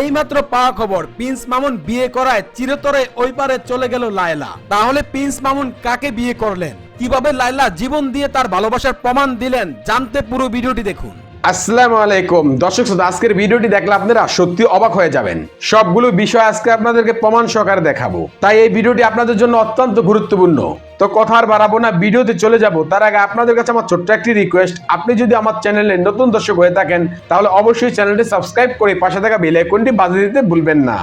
এইমাত্র পাওয়া খবর, প্রিন্স মামুন বিয়ে করায় চিরতরে ওই পারে চলে গেল লায়লা। তাহলে প্রিন্স মামুন কাকে বিয়ে করলেন? কীভাবে লায়লা জীবন দিয়ে তার ভালোবাসার প্রমাণ দিলেন? জানতে পুরো ভিডিওটি দেখুন। আসসালামু আলাইকুম। দর্শক শ্রোতা, আজকের ভিডিওটি দেখলে আপনারা সত্যি অবাক হয়ে যাবেন। সবগুলো বিষয় আজকে আপনাদেরকে প্রমাণ সহকারে দেখাবো। তাই এই ভিডিওটি আপনাদের জন্য অত্যন্ত গুরুত্বপূর্ণ। তো কথা আর বাড়াবো না, ভিডিওতে চলে যাব। তার আগে আপনাদের কাছে আমার ছোট্ট একটি রিকোয়েস্ট আপনি যদি আমার চ্যানেলে নতুন দর্শক হয়ে থাকেন, তাহলে অবশ্যই চ্যানেলটি সাবস্ক্রাইব করে পাশে থাকা বেল আইকনটি বাজিয়ে দিতে ভুলবেন না।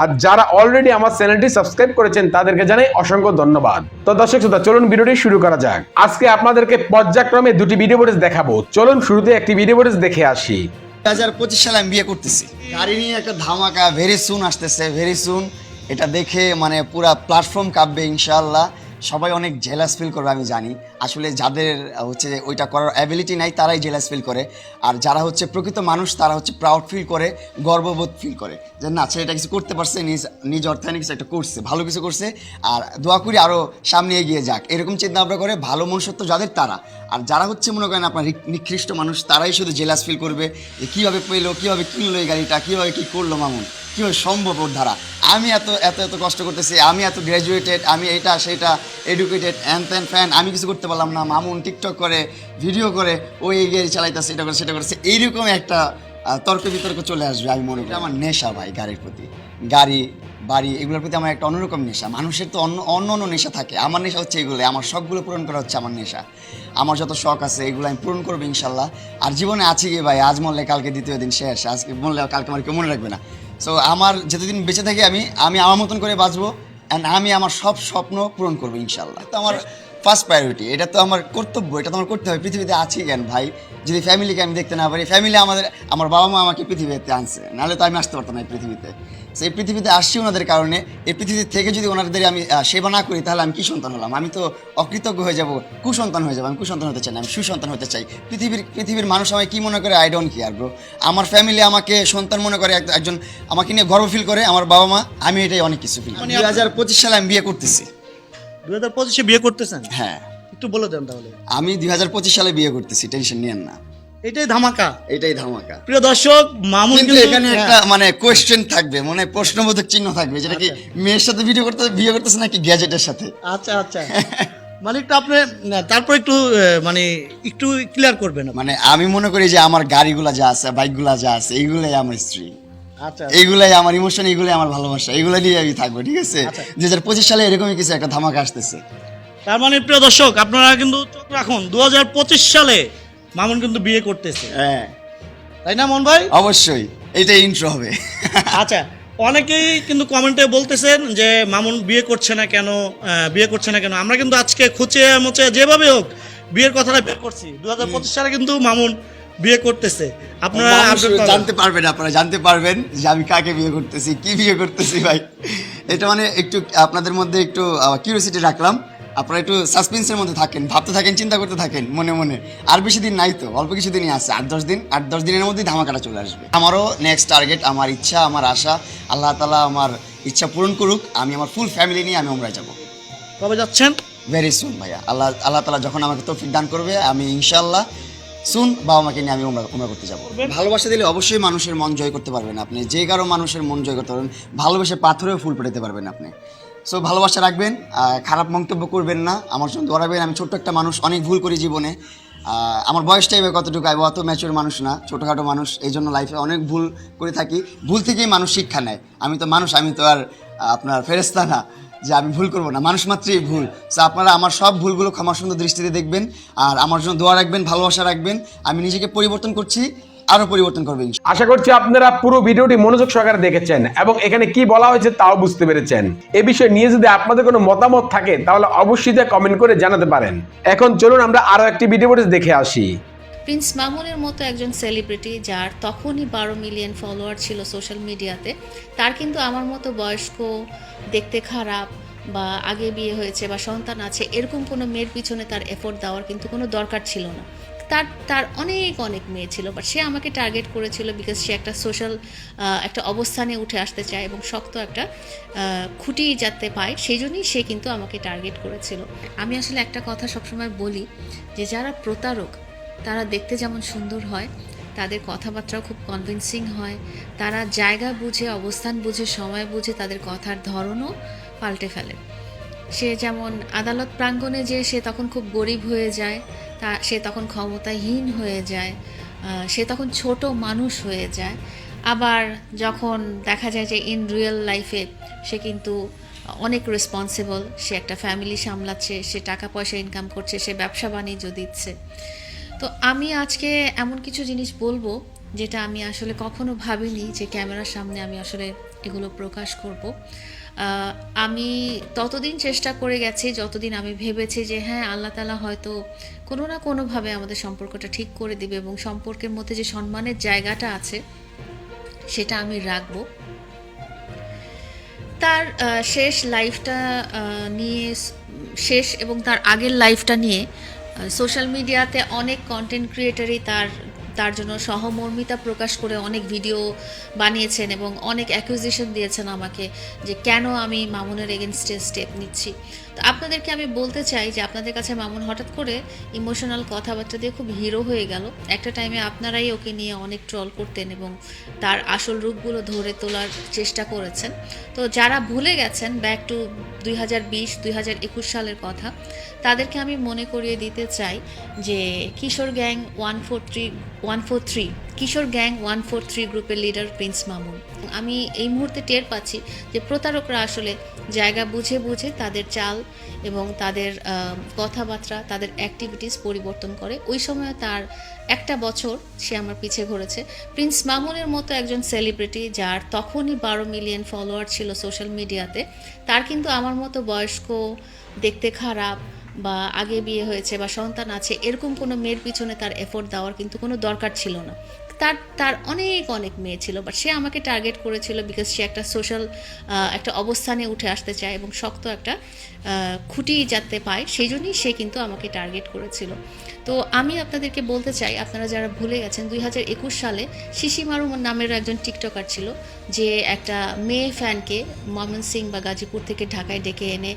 আর যারা অলরেডি আমার চ্যানেলটি সাবস্ক্রাইব করেছেন, তাদেরকে জানাই অসংখ্য ধন্যবাদ। তো দর্শক শ্রোতা, চলুন ভিডিওটি শুরু করা যাক। আজকে আপনাদেরকে পর্যায়ক্রমে দুটি ভিডিও ফুটেজ দেখাবো। চলুন শুরুতে একটি ভিডিও ফুটেজ দেখে আসি। দুই হাজার পঁচিশ সালে আমি বিয়ে করতেছি। গাড়ি নিয়ে একটা ধামাকা ভেরি সুন আসতেছে ভেরি সুন এটা দেখে মানে পুরা প্ল্যাটফর্ম কাঁপবে ইনশাল্লাহ সবাই অনেক জেলাস ফিল করবে আমি জানি। আসলে যাদের হচ্ছে ওইটা করার অ্যাবিলিটি নাই, তারাই জেলাস ফিল করে। আর যারা হচ্ছে প্রকৃত মানুষ, তারা হচ্ছে প্রাউড ফিল করে, গর্ববোধ ফিল করে। যে না, ছেলেটা কিছু করতে পারছে, নিজ নিজ অর্থায়নে কিছু একটা করছে, ভালো কিছু করছে। আর দোয়া করি আরও সামনে এগিয়ে যাক। এরকম চিন্তা ভাবনা করে ভালো মনুষ্যত্ব যাদের, তারা। আর যারা হচ্ছে মনে করেন আপনার নিকৃষ্ট মানুষ, তারাই শুধু জেলাস ফিল করবে যে কীভাবে পেল, কীভাবে কিনলো এই গাড়িটা, কীভাবে কী করল মামুন, কীভাবে সম্ভব ওর ধারা আমি এত এত এত কষ্ট করতেছি, আমি এত গ্র্যাজুয়েটেড আমি এটা, সেটা এডুকেটেড অ্যান ত্যান ফ্যান আমি কিছু করতে পারলাম না, মামুন টিকটক করে ভিডিও করে ওই এই গাড়ি চালাইতেছে, এটা করে সেটা করছে এইরকম একটা তর্ক বিতর্ক চলে আসবে আমি মনে করি। আমার নেশা ভাই গাড়ির প্রতি। গাড়ি, বাড়ি, এগুলোর প্রতি আমার একটা অন্যরকম নেশা। মানুষের তো অন্য অন্য অন্য নেশা থাকে। আমার নেশা হচ্ছে এগুলো। আমার শখগুলো পূরণ করা হচ্ছে আমার নেশা। আমার যত শখ আছে, এগুলো আমি পূরণ করব ইনশাল্লাহ। আর জীবনে আছি কি ভাই? আজ মরলে কালকে দ্বিতীয় দিন শেষ। আজকে মরলে কালকে আমার কেউ মনে রাখবে না। সো আমার যতদিন বেঁচে থাকি আমি আমি আমার মতন করে বাঁচবো। অ্যান্ড আমি আমার সব স্বপ্ন পূরণ করব ইনশাল্লাহ। তো আমার ফার্স্ট প্রায়োরিটি এটা তো আমার কর্তব্য এটা তো আমার করতে হবে। পৃথিবীতে আছি কেন ভাই? যদি ফ্যামিলিকে আমি দেখতে না পারি ফ্যামিলি আমাদের আমার বাবা মা আমাকে পৃথিবীতে আনছে নাহলে তো আমি আসতে পারতাম না এই পৃথিবীতে। সেই পৃথিবীতে আসছি ওনাদের কারণে এই পৃথিবী থেকে যদি ওনাদের আমি সেবা না করি তাহলে আমি কি সন্তান হলাম? আমি তো অকৃতজ্ঞ হয়ে যাব কুসন্তান হয়ে যাব আমি কুসন্তান হতে চাই না আমি সুসন্তান হতে চাই। পৃথিবীর পৃথিবীর মানুষ আমায় কি মনে করে? আই ডোন্ট কেয়ার ব্রো আমার ফ্যামিলি আমাকে সন্তান মনে করে এক- একজন আমাকে নিয়ে গর্ব ফিল করে আমার বাবা মা আমি এটাই অনেক কিছু ফিল করি। দুই হাজার পঁচিশ সালে আমি বিয়ে করতেছি। দু হাজার পঁচিশে বিয়ে করতেছেন? হ্যাঁ। একটু বলে দেন তাহলে। আমি দুই হাজার পঁচিশ সালে বিয়ে করতেছি টেনশন নিয়েন না। এটাই ধামাকা? এটাই ধামাকা। প্রিয় দর্শক মামুন কিন্তু এখানে হ্যাঁ, একটা মানে কোয়েশ্চেন থাকবে মানে প্রশ্নবোধক চিহ্ন থাকবে যেটা কি মেয়ের সাথে ভিডিও করতে বিয়ে করতেছে নাকি গ্যাজেটের সাথে? আচ্ছা আচ্ছা। মানে একটু আপনি তারপর একটু মানে একটু ক্লিয়ার করবেন মানে আমি মনে করি যে আমার গাড়িগুলা যা আছে বাইকগুলা যা আছে এইগুলাই আমার স্ত্রী। আচ্ছা এইগুলাই আমার ইমোশন এইগুলাই আমার ভালোবাসা এইগুলো নিয়ে আমি থাকব ঠিক আছে? আচ্ছা। হাজার পঁচিশ সালে এরকমই কিছু একটা ধামাকা আসতেছে। তার মানে প্রিয় দর্শক আপনারা কিন্তু চোখ রাখুন দু হাজার পঁচিশ সালে মামুন কিন্তু বিয়ে করতেছে। হ্যাঁ। তাই না মন ভাই অবশ্যই এটাই ইন্ট্রো হবে। আচ্ছা অনেকেই কিন্তু কমেন্টে বলতেছেন যে মামুন বিয়ে করছে না কেন বিয়ে করছে না কেন? আমরা কিন্তু আজকে খুঁচে মুচে যেভাবে হোক বিয়ের কথাটা বের করছি। দু হাজার পঁচিশ সালে কিন্তু মামুন বিয়ে করতেছে। আপনারা। জানতে পারবেন আপনারা জানতে পারবেন যে আমি কাকে বিয়ে করতেছি কি বিয়ে করতেছি ভাই। এটা মানে একটু আপনাদের মধ্যে একটু কিউরিয়াসিটি রাখলাম। আপনারা একটু সাসপেন্সের মধ্যে থাকেন ভাবতে থাকেন চিন্তা করতে থাকেন মনে মনে। আর বেশি দিন নাই তো অল্প কিছু দিনই আছে আট দশ দিন আট দশ দিনের মধ্যেই ধামাকাটা চলে আসবে। আমারও নেক্সট টার্গেট আমার ইচ্ছা আমার আশা আল্লাহ তালা আমার ইচ্ছা পূরণ করুক আমি আমার ফুল ফ্যামিলি নিয়ে আমি ওমরায় যাব। কবে যাচ্ছেন? ভেরি সুন ভাইয়া। আল্লাহ আল্লাহ তালা যখন আমাকে তৌফিক দান করবে আমি ইনশাল্লাহ সুন বাবা মাকে নিয়ে আমি উমরা উমরা করতে যাব। ভালোবাসা দিলে অবশ্যই মানুষের মন জয় করতে পারবেন আপনি। যে কারও মানুষের মন জয় করতে পারবেন ভালোবেসে পাথরেও ফুল পেটাতে পারবেন আপনি। সো ভালোবাসা রাখবেন খারাপ মন্তব্য করবেন না। আমার জন্য দৌড়াবেন আমি ছোট্ট একটা মানুষ অনেক ভুল করি জীবনে। আমার বয়সটাই কতটুকু আমি অত ম্যাচুর মানুষ না ছোটোখাটো মানুষ। এই জন্য লাইফে অনেক ভুল করে থাকি। ভুল থেকেই মানুষ শিক্ষা নেয়। আমি তো মানুষ আমি তো আর আপনার ফেরেস্তা না। যে আমি ভুল করব না। মানুষ মাত্রই ভুল। সো আপনারা আমার সব ভুলগুলো ক্ষমা সুন্দর দৃষ্টিতে দেখবেন আর আমার জন্য দোয়া রাখবেন, ভালোবাসা রাখবেন। আমি নিজেকে পরিবর্তন করছি আরও পরিবর্তন করবেন আশা করছি আপনারা পুরো ভিডিওটি মনোযোগ সহকারে দেখেছেন এবং এখানে কি বলা হয়েছে তাও বুঝতে পেরেছেন। এ বিষয়ে নিয়ে যদি আপনাদের কোনো মতামত থাকে, তাহলে অবশ্যই কমেন্ট করে জানাতে পারেন। এখন চলুন আমরা আরও একটি ভিডিও দেখে আসি। প্রিন্স মামুনের মতো একজন সেলিব্রিটি যার তখনই বারো মিলিয়ন ফলোয়ার ছিল সোশ্যাল মিডিয়াতে, তার কিন্তু আমার মতো বয়স্ক, দেখতে খারাপ বা আগে বিয়ে হয়েছে বা সন্তান আছে, এরকম কোনো মেয়ের পিছনে তার এফোর্ট দেওয়ার কিন্তু কোনো দরকার ছিল না। তার তার অনেক অনেক মেয়ে ছিল বাট সে আমাকে টার্গেট করেছিল বিকজ সে একটা সোশ্যাল একটা অবস্থানে উঠে আসতে চায় এবং শক্ত একটা খুঁটি যাতে পায়, সেই জন্যই সে কিন্তু আমাকে টার্গেট করেছিল। আমি আসলে একটা কথা সবসময় বলি যে যারা প্রতারক তারা দেখতে যেমন সুন্দর হয়, তাদের কথাবার্তাও খুব কনভিন্সিং হয়, তারা জায়গা বুঝে, অবস্থান বুঝে, সময় বুঝে তাদের কথার ধরনও পাল্টে ফেলে। সে যেমন আদালত প্রাঙ্গণে যে সে তখন খুব গরিব হয়ে যায়, তা সে তখন ক্ষমতাহীন হয়ে যায় সে তখন ছোট মানুষ হয়ে যায়। আবার যখন দেখা যায় যে ইন রিয়েল লাইফে সে কিন্তু অনেক রেসপন্সিবল সে একটা ফ্যামিলি সামলাচ্ছে, সে টাকা পয়সা ইনকাম করছে, সে ব্যবসা বাণিজ্য দিচ্ছে। তো আমি আজকে এমন কিছু জিনিস বলব, যেটা আমি আসলে কখনো ভাবিনি যে ক্যামেরার সামনে আমি আসলে এগুলো প্রকাশ করব। আমি ততদিন চেষ্টা করে গেছি, যতদিন আমি ভেবেছি যে হ্যাঁ আল্লাহ তালা হয়তো কোনো না কোনোভাবে আমাদের সম্পর্কটা ঠিক করে দিবে এবং সম্পর্কের মধ্যে যে সম্মানের জায়গাটা আছে, সেটা আমি রাখব। তার শেষ লাইফটা নিয়ে, শেষ এবং তার আগের লাইফটা নিয়ে সোশ্যাল মিডিয়াতে অনেক কন্টেন্ট ক্রিয়েটারই তার তার জন্য সহমর্মিতা প্রকাশ করে অনেক ভিডিও বানিয়েছেন এবং অনেক অ্যাকুইজিশন দিয়েছেন আমাকে যে কেন আমি মামুনের এগেনস্টে স্টেপ নিচ্ছি। তো আপনাদেরকে আমি বলতে চাই যে আপনাদের কাছে মামুন হঠাৎ করে ইমোশনাল কথাবার্তা দিয়ে খুব হিরো হয়ে গেল। একটা টাইমে আপনারাই ওকে নিয়ে অনেক ট্রল করতেন এবং তার আসল রূপগুলো ধরে তোলার চেষ্টা করেছেন। তো যারা ভুলে গেছেন ব্যাক টু দুই হাজার বিশ, দুই হাজার একুশ সালের কথা, তাদেরকে আমি মনে করিয়ে দিতে চাই যে কিশোর gang one four three, one four three কিশোর গ্যাং ওয়ান ফোর থ্রি গ্রুপের লিডার প্রিন্স মামুন। আমি এই মুহূর্তে টের পাচ্ছি যে প্রতারকরা আসলে জায়গা বুঝে বুঝে তাদের চাল এবং তাদের কথাবার্তা, তাদের অ্যাক্টিভিটিস পরিবর্তন করে। ওই সময় তার একটা বছর সে আমার পিছে ঘুরেছে। প্রিন্স মামুনের মতো একজন সেলিব্রিটি যার তখনই বারো মিলিয়ন ফলোয়ার ছিল সোশ্যাল মিডিয়াতে তার কিন্তু আমার মতো বয়স্ক, দেখতে খারাপ বা আগে বিয়ে হয়েছে বা সন্তান আছে, এরকম কোনো মেয়ের পিছনে তার এফোর্ট দেওয়ার কিন্তু কোনো দরকার ছিল না। তার তার অনেক অনেক মেয়ে ছিল বাট সে আমাকে টার্গেট করেছিল বিকজ সে একটা সোশ্যাল একটা অবস্থানে উঠে আসতে চায় এবং শক্ত একটা খুঁটি যাতে পায়, সেই জন্যই সে কিন্তু আমাকে টার্গেট করেছিল। তো আমি আপনাদেরকে বলতে চাই, আপনারা যারা ভুলে গেছেন, দুই হাজার একুশ সালে শিশি মারু নামের একজন টিকটকার ছিল, যে একটা মেয়ে ফ্যানকে মমন সিং বা গাজীপুর থেকে ঢাকায় ডেকে এনে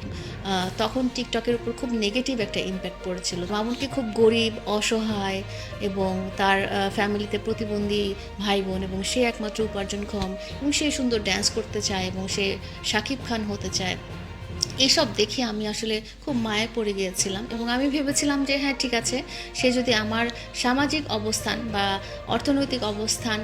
তখন টিকটকের উপর খুব নেগেটিভ একটা ইম্প্যাক্ট পড়েছিল। মামুনকে খুব গরিব, অসহায় এবং তার ফ্যামিলিতে প্রতিবন্ধী ভাই বোন এবং সে একমাত্র উপার্জনক্ষম এবং সে সুন্দর ড্যান্স করতে চায় এবং সে শাকিব খান হতে চায়। এইসব দেখে আমি আসলে খুব মায়ে পড়ে গিয়েছিলাম এবং আমি ভেবেছিলাম যে হ্যাঁ ঠিক আছে। সে যদি আমার সামাজিক অবস্থান বা অর্থনৈতিক অবস্থান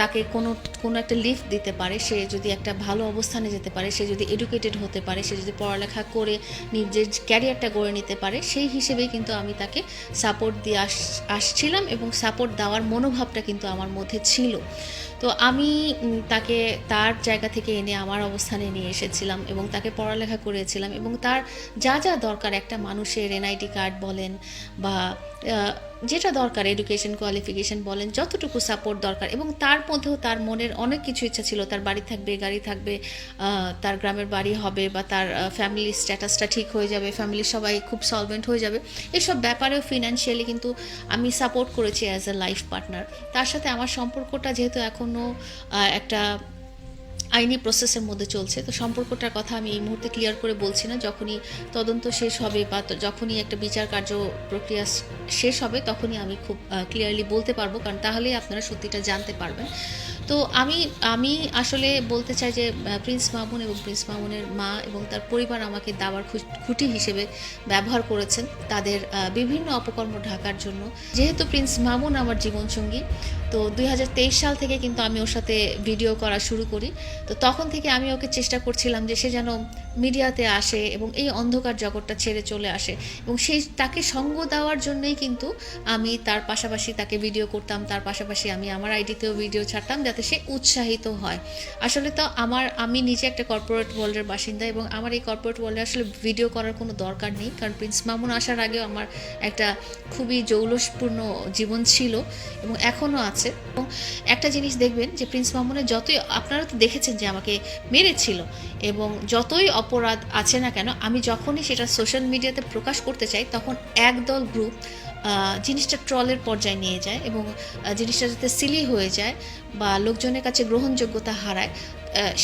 তাকে কোনো কোনো একটা লিফট দিতে পারে, সে যদি একটা ভালো অবস্থানে যেতে পারে, সে যদি এডুকেটেড হতে পারে, সে যদি পড়ালেখা করে নিজের ক্যারিয়ারটা গড়ে নিতে পারে, সেই হিসেবেই কিন্তু আমি তাকে সাপোর্ট দিয়ে আস, আসছিলাম এবং সাপোর্ট দেওয়ার মনোভাবটা কিন্তু আমার মধ্যে ছিল। তো আমি তাকে তার জায়গা থেকে এনে আমার অবস্থানে নিয়ে এসেছিলাম এবং তাকে পড়ালেখা করেছিলাম এবং তার যা যা দরকার একটা মানুষের এনআইডি কার্ড বলেন বা যেটা দরকার এডুকেশন কোয়ালিফিকেশন বলেন, যতটুকু সাপোর্ট দরকার এবং তার মধ্যেও তার মনের অনেক কিছু ইচ্ছা ছিল। তার বাড়ি থাকবে, গাড়ি থাকবে তার গ্রামের বাড়ি হবে বা তার ফ্যামিলি স্ট্যাটাসটা ঠিক হয়ে যাবে ফ্যামিলির সবাই খুব সলভেন্ট হয়ে যাবে। এসব ব্যাপারেও ফিনান্সিয়ালি কিন্তু আমি সাপোর্ট করেছি অ্যাজ এ লাইফ পার্টনার তার সাথে আমার সম্পর্কটা যেহেতু এখনও একটা আইনি প্রসেসের মধ্যে চলছে। তো সম্পর্কটার কথা আমি এই মুহূর্তে ক্লিয়ার করে বলছি না। যখনই তদন্ত শেষ হবে বা যখনই একটা বিচার কার্য প্রক্রিয়া শেষ হবে, তখনই আমি খুব ক্লিয়ারলি বলতে পারব। কারণ তাহলেই আপনারা সত্যিটা জানতে পারবেন। তো আমি আমি আসলে বলতে চাই যে প্রিন্স মামুন এবং প্রিন্স মামুনের মা এবং তার পরিবার আমাকে দাবার খুঁটি হিসেবে ব্যবহার করেছেন। তাদের বিভিন্ন অপকর্ম ঢাকার জন্য। যেহেতু প্রিন্স মামুন আমার জীবনসঙ্গী তো দুই হাজার তেইশ সাল থেকে কিন্তু আমি ওর সাথে ভিডিও করা শুরু করি। তো তখন থেকে আমি ওকে চেষ্টা করছিলাম যে সে যেন মিডিয়াতে আসে এবং এই অন্ধকার জগৎটা ছেড়ে চলে আসে এবং সেই তাকে সঙ্গ দেওয়ার জন্যই কিন্তু আমি তার পাশাপাশি তাকে ভিডিও করতাম, তার পাশাপাশি আমি আমার আইডিতেও ভিডিও ছাড়তাম যাতে সে উৎসাহিত হয়। আসলে তো আমার, আমি নিজে একটা কর্পোরেট ওয়ার্ল্ডের বাসিন্দা এবং আমার এই কর্পোরেট ওয়ার্ল্ডে আসলে ভিডিও করার কোনো দরকার নেই কারণ প্রিন্স মামুন আসার আগেও আমার একটা খুবই জৌলসপূর্ণ জীবন ছিল এবং এখনও আছে। এবং একটা জিনিস দেখবেন যে প্রিন্স মামুনের যতই, আপনারা তো দেখেছেন যে আমাকে মেরেছিল এবং যতই অপরাধ আছে না কেন, আমি যখনই সেটা সোশ্যাল মিডিয়াতে প্রকাশ করতে চাই, তখন একদল গ্রুপ জিনিসটা ট্রলের পর্যায়ে নিয়ে যায় এবং জিনিসটা যাতে সিলি হয়ে যায় বা লোকজনের কাছে গ্রহণযোগ্যতা হারায়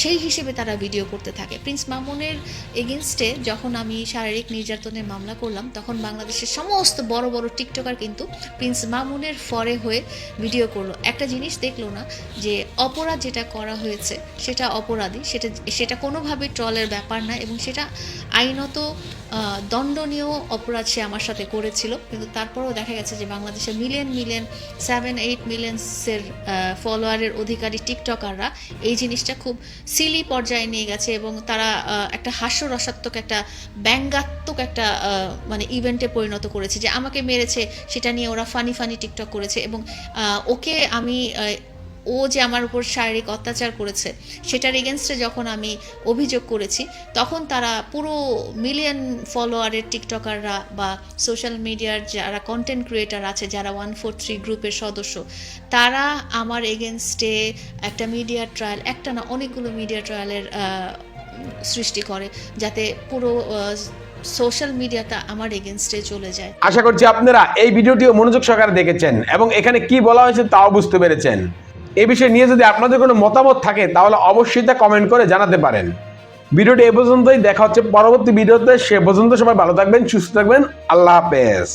সেই হিসেবে তারা ভিডিও করতে থাকে। প্রিন্স মামুনের এগেনস্টে যখন আমি শারীরিক নির্যাতনের মামলা করলাম, তখন বাংলাদেশের সমস্ত বড় বড় টিকটকার কিন্তু প্রিন্স মামুনের ফরে হয়ে ভিডিও করল। একটা জিনিস দেখল না, যে অপরাধ যেটা করা হয়েছে, সেটা অপরাধী, সেটা সেটা কোনোভাবে ট্রলের ব্যাপার না এবং সেটা আইনত দণ্ডনীয় অপরাধ সে আমার সাথে করেছিল। কিন্তু তারপরেও দেখা গেছে যে বাংলাদেশে মিলিয়ন মিলিয়ন সেভেন এইট মিলিয়ন্সের ফলোয়ারের অধিকারী টিকটকাররা এই জিনিসটা খুব সিলি পর্যায়ে নিয়ে গেছে এবং তারা একটা হাস্যরসাত্মক, একটা ব্যঙ্গাত্মক একটা মানে ইভেন্টে পরিণত করেছে যে আমাকে মেরেছে, সেটা নিয়ে ওরা ফানি ফানি টিকটক করেছে এবং ওকে আমি ও যে আমার উপর শারীরিক অত্যাচার করেছে, সেটার এগেনস্টে যখন আমি অভিযোগ করেছি, তখন তারা পুরো মিলিয়ন ফলোয়ারের টিকটকাররা বা সোশ্যাল মিডিয়ার যারা কন্টেন্ট ক্রিয়েটার আছে, যারা ওয়ান ফোর থ্রি গ্রুপের সদস্য, তারা আমার এগেনস্টে একটা মিডিয়া ট্রায়াল একটা না অনেকগুলো মিডিয়া ট্রায়ালের সৃষ্টি করে, যাতে পুরো সোশ্যাল মিডিয়াটা আমার এগেনস্টে চলে যায়। আশা করছি আপনারা এই ভিডিওটিও মনোযোগ সহকারে দেখেছেন এবং এখানে কি বলা হয়েছে তাও বুঝতে পেরেছেন। এই বিষয়ে নিয়ে যদি আপনাদের কোনো মতামত থাকে, তাহলে অবশ্যই তা কমেন্ট করে জানাতে পারেন। ভিডিওটি এ পর্যন্তই, দেখা হচ্ছে পরবর্তী ভিডিওতে। সে পর্যন্ত সবাই ভালো থাকবেন, সুস্থ থাকবেন। আল্লাহ হাফেজ।